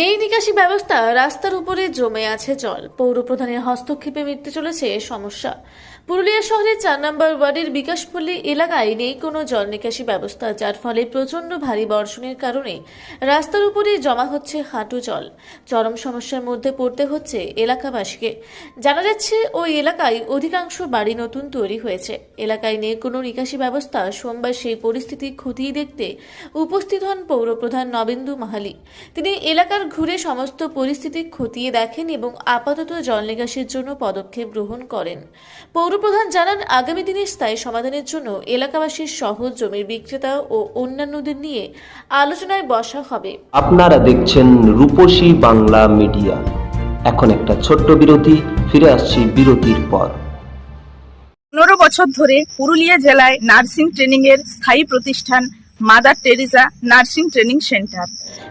নেই নিকাশি ব্যবস্থা, রাস্তার উপরে জমে আছে জল। পৌর প্রধানের হস্তক্ষেপে মিটতে চলেছে সমস্যা। পুরুলিয়া শহরের চার নম্বর ওয়ার্ডের বিকাশপল্লী এলাকায় নেই কোনো জল নিকাশি ব্যবস্থা, যার ফলে প্রচণ্ড ভারী বর্ষণের কারণে রাস্তার উপরে জমা হচ্ছে হাঁটু জল। চরম সমস্যার মধ্যে পড়তে হচ্ছে এলাকাবাসীকে। জানা যাচ্ছে, ওই এলাকায় অধিকাংশ বাড়ি নতুন তৈরি হয়েছে। এলাকায় নেই কোনো নিকাশি ব্যবস্থা, সোমবার সেই পরিস্থিতি খতিয়ে দেখতে উপস্থিত হন পৌরপ্রধান নবেন্দু মাহালি। তিনি এলাকার ঘুরে সমস্ত পরিস্থিতি খতিয়ে দেখেন এবং আপাতত জল নিকাশের জন্য পদক্ষেপ গ্রহণ করেন। পৌরপ্রধান জানান আগামী দিনে স্থায়ী সমাধানের জন্য এলাকাবাসীর সহ জমির বিক্রেতা ও অন্যান্যদের নিয়ে আলোচনায় বসা হবে। আপনারা দেখছেন রূপসী বাংলা মিডিয়া। এখন একটা ছোট্ট বিরতি ফিরে আসছি বিরতির পর। পনেরো বছর ধরে পুরুলিয়া জেলায় নার্সিং ট্রেনিং এর স্থায়ী প্রতিষ্ঠান Mother Teresa nursing training centre.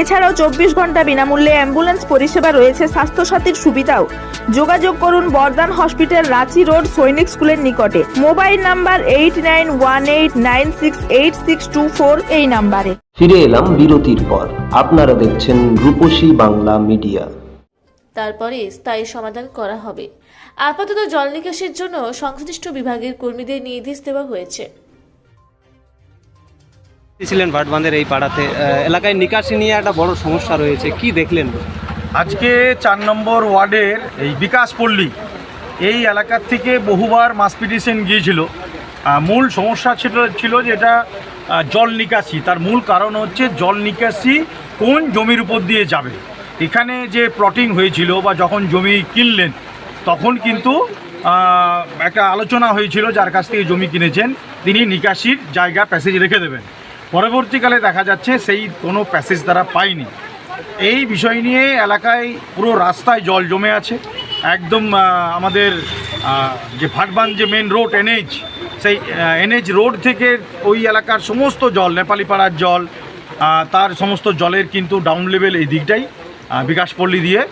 এছাড়াও চব্বিশ ঘণ্টা বিনামূল্যে অ্যাম্বুলেন্স পরিষেবা রয়েছে স্বাস্থ্যসাথীর সুবিধাও। যোগাযোগ করুন বর্ধমান হসপিটাল রাঁচি রোড সৈনিক স্কুলের নিকটে। Mobile number eight nine one eight nine six eight six two four এই নাম্বারে। ফিরে এলাম বিরতির পর। আপনারা দেখছেন রূপসী বাংলা মিডিয়া। তারপরে স্থায়ী সমাধান করা হবে। আপাতত জল নিকাশের জন্য সংশ্লিষ্ট বিভাগের কর্মীদের নির্দেশ দেওয়া হয়েছে। ছিলেন ভাটবান্ধের এই পাড়াতে। এলাকায় নিকাশি নিয়ে একটা বড় সমস্যা রয়েছে কি দেখলেন? আজকে চার নম্বর ওয়ার্ডের এই বিকাশ পল্লী এই এলাকার থেকে বহুবার মাস পিটিশন গিয়েছিল। মূল সমস্যা ছিল ছিল যেটা আহ, জল নিকাশি। তার মূল কারণ হচ্ছে জল নিকাশি কোন জমির উপর দিয়ে যাবে। এখানে যে প্লটিং হয়েছিল বা যখন জমি কিনলেন তখন কিন্তু একটা আলোচনা হয়েছিল যার কাছ থেকে জমি কিনেছেন। তিনি নিকাশির জায়গা প্যাসেজ রেখে দেবেন। পরবর্তীকালে দেখা যাচ্ছে সেই কোনো প্যাসেজ তারা পায়নি। এই বিষয় নিয়ে এলাকায় পুরো রাস্তায় জল জমে আছে। একদম আমাদের যে ভাটবান যে মেন রোড এনএইচ সেই এনএইচ রোড থেকে ওই এলাকার সমস্ত জল নেপালি পাড়ার জল তার সমস্ত জলের কিন্তু ডাউন লেভেল এই দিকটাই বিকাশপল্লী দিয়ে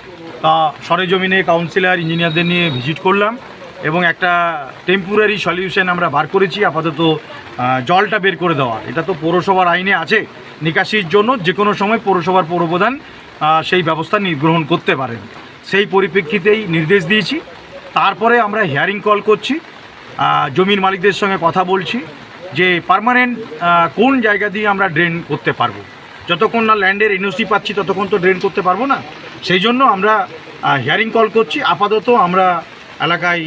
তা সরেজমিনে কাউন্সিলর ইঞ্জিনিয়ারদের নিয়ে ভিজিট করলাম। এবং একটা টেম্পোরারি সলিউশন আমরা বার করেছি, আপাতত জলটা বের করে দেওয়া। এটা তো পৌরসভার আইনে আছে। নিকাশির জন্য যে কোনো সময় পৌরসভার পৌরপ্রধান সেই ব্যবস্থা গ্রহণ করতে পারেন। সেই পরিপ্রেক্ষিতেই নির্দেশ দিয়েছি। তারপরে আমরা হিয়ারিং কল করছি। জমির মালিকদের সঙ্গে কথা বলছি যে পার্মানেন্ট কোন জায়গা দিয়ে আমরা ড্রেন করতে পারব। যতক্ষণ না ল্যান্ডের এনওসি পাচ্ছি, ততক্ষণ তো ড্রেন করতে পারব না। সেই জন্য আমরা হিয়ারিং কল করছি। আপাতত আমরা এলাকায়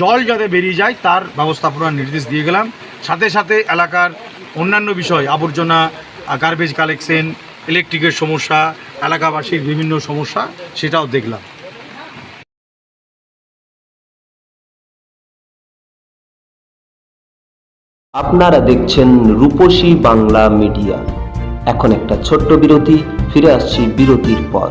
জল যাতে বেরিয়ে যায়, তার ব্যবস্থাপনার নির্দেশ দিয়ে গেলাম। সাথে সাথে এলাকার অন্যান্য বিষয়, আবর্জনা গার্বেজ কালেকশন ইলেকট্রিকের সমস্যা, এলাকাবাসীর বিভিন্ন সমস্যা, সেটাও দেখলাম। আপনারা দেখছেন রূপসী বাংলা মিডিয়া। এখন একটা ছোট্ট বিরতি, ফিরে আসছি বিরতির পর।